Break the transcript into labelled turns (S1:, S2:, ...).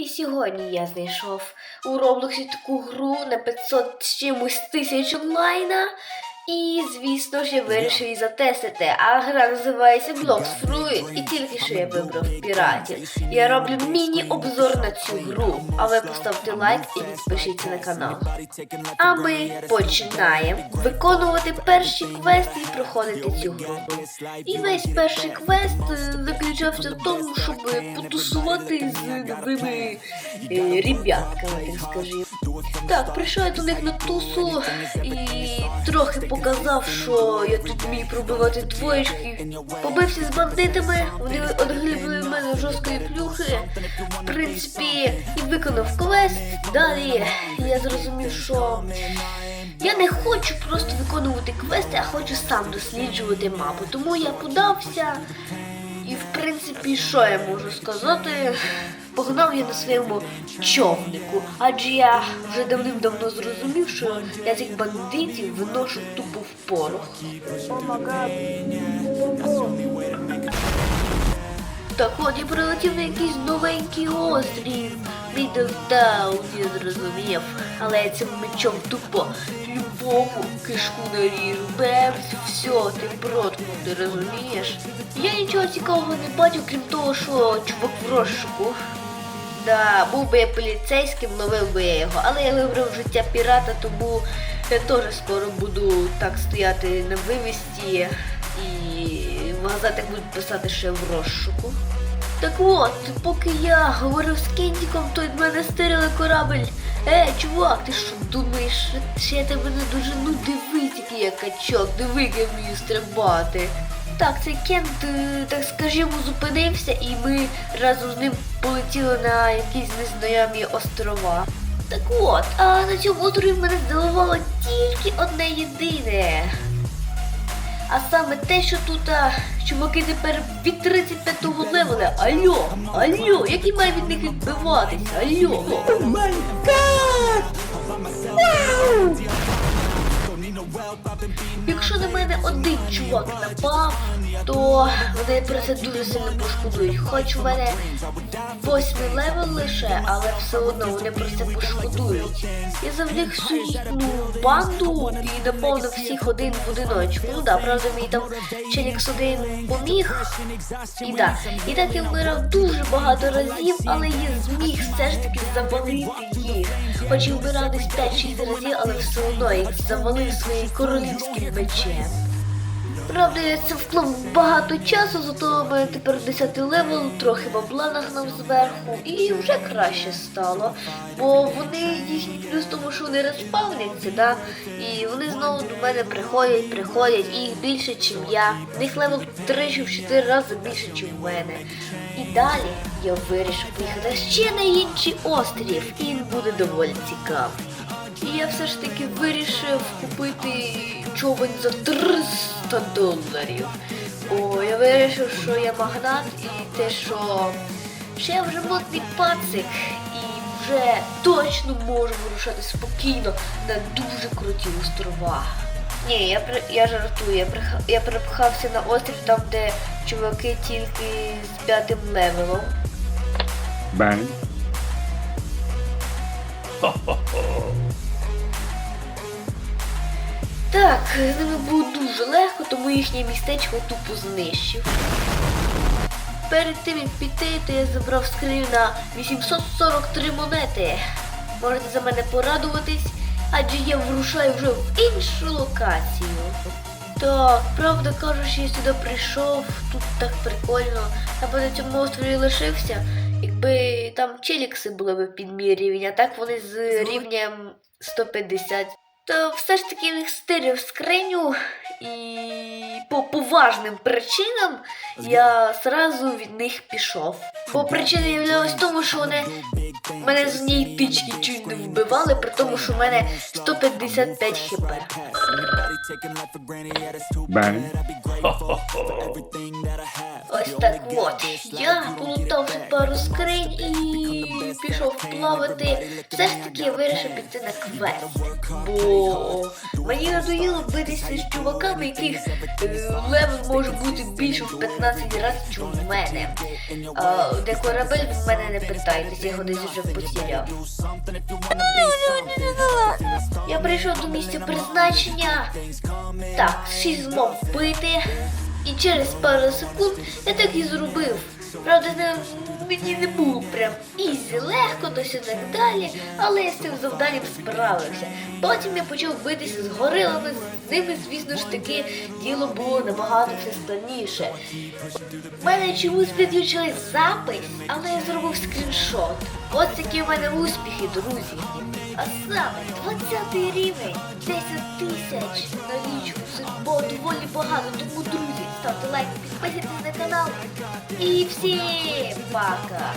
S1: І сьогодні я знайшов у Роблоксі таку гру на 500 з чимось тисяч онлайна. І, звісно ж, я вирішив її затестити. А гра називається Blocks Fruit, і тільки що я вибрав піратів. Я роблю міні-обзор на цю гру. А ви поставте лайк і підпишіться на канал. А ми починаємо виконувати перші квести і проходити цю гру. І весь перший квест е, заключався в тому, щоб потусувати з новими е, ребятками, так скажімо. Так, прийшов я до них на тусу і трохи показав, що я тут вмію пробивати двоєчки. Побився з бандитами, вони одглибли в мене жорсткої плюхи. В принципі, і виконав квест. Далі я зрозумів, що я не хочу просто виконувати квести, а хочу сам досліджувати мапу. Тому я подався. І в принципі, що я можу сказати? Погнав я на своєму човнику, адже я вже давним-давно зрозумів, що я цих бандитів виношу тупо в порох. Так от я прилетів на якийсь новенький острів. Мідлтаун, я зрозумів. Але я цим мечом тупо любому кишку наріжу. Бемс, все, ти проткнув, ти розумієш? Я нічого цікавого не бачу, крім того, що чувак в розшуку. Да, був би я поліцейським, ловив би я його, але я вибрав життя пірата, тому я теж скоро буду так стояти на вивісті і в газетах будуть писати, я в розшуку. Так от, поки я говорив з Кендіком, то від мене стирили корабель. Е, чувак, ти що думаєш, що я тебе не дуже ну дивись, який я качок, диви, як я вмію стрибати. Так, цей Кент, е, так скажімо, зупинився, і ми разом з ним полетіли на якісь незнайомі острова. Так от, а на цьому острові мене здивувало тільки одне єдине. А саме те, що тут а, чуваки тепер від 35-го левеля. Алло, алло, як я маю від них відбиватися?
S2: God! Wow!
S1: Якщо на мене один чувак напав, то вони про це дуже сильно пошкодують. Хоч у мене восьмий левел лише, але все одно вони про це пошкодують. Я завжди всю їхню банду і напав на всіх один в одиночку. Ну да, правда, мій там Челікс один поміг. І да. І так я вмирав дуже багато разів, але я зміг все ж таки завалити їх. Хоч і вмирав десь 5-6 разів, але все одно їх завалив своїм королівським мечем. Правда, я це вклав багато часу, зато в мене тепер 10 левел, трохи бабла нагнав зверху, і вже краще стало. Бо вони їхній плюс тому, що вони розпавняться, да? і вони знову до мене приходять, приходять, і їх більше, ніж я. В них левел 3 чи в 4 рази більше, ніж в мене. І далі я вирішив поїхати ще на інший острів, і він буде доволі цікавий. І я все ж таки вирішив купити човен за 300 доларів. О, я вирішив, що я магнат і те, що, що я вже модний пацик і вже точно можу вирушати спокійно на дуже круті острова. Ні, я я жартую, я, я припхався на острів там, де чуваки тільки з п'ятим левелом.
S2: Bang.
S1: Так, з ними було дуже легко, тому їхнє містечко тупо знищив. Перед тим як піти, то я забрав скриню на 843 монети. Можете за мене порадуватись, адже я вирушаю вже в іншу локацію. Так, правда кажучи, я сюди прийшов, тут так прикольно. Я б на цьому острові лишився, якби там челікси були б під мій рівень, а так вони з рівнем 150. То все ж таки їх стирив скриню і по поважним причинам я зразу від них пішов. Бо причина являлась в тому, що вони мене з ній тички чуть не вбивали, при тому, що в мене 155 хп.
S2: Bang.
S1: Так от. Я полутав пару скринь і пішов плавати, все ж таки вирішив піти на квест. Бо мені надоїло битися з чуваками, яких е, левел може бути більше в 15 разів, ніж у мене. А, де корабель в мене не питайтеся, його десь вже потеряв. Я прийшов до місця призначення. Так, шість змог вбити. І через пару секунд я так і зробив. Правда, не, мені не було прям ізі, легко, досі так далі, але я з цим завданням справився. Потім я почав битися з горилами, з ними, звісно ж таки, діло було набагато все складніше. У мене чомусь підключили запис, але я зробив скріншот. Ось такі в мене успіхи, друзі. А саме 20 рівень, 10 тисяч налічку. Це було доволі багато, тому друзі, ставте лайк, підписуйтесь на канал. І всім пока!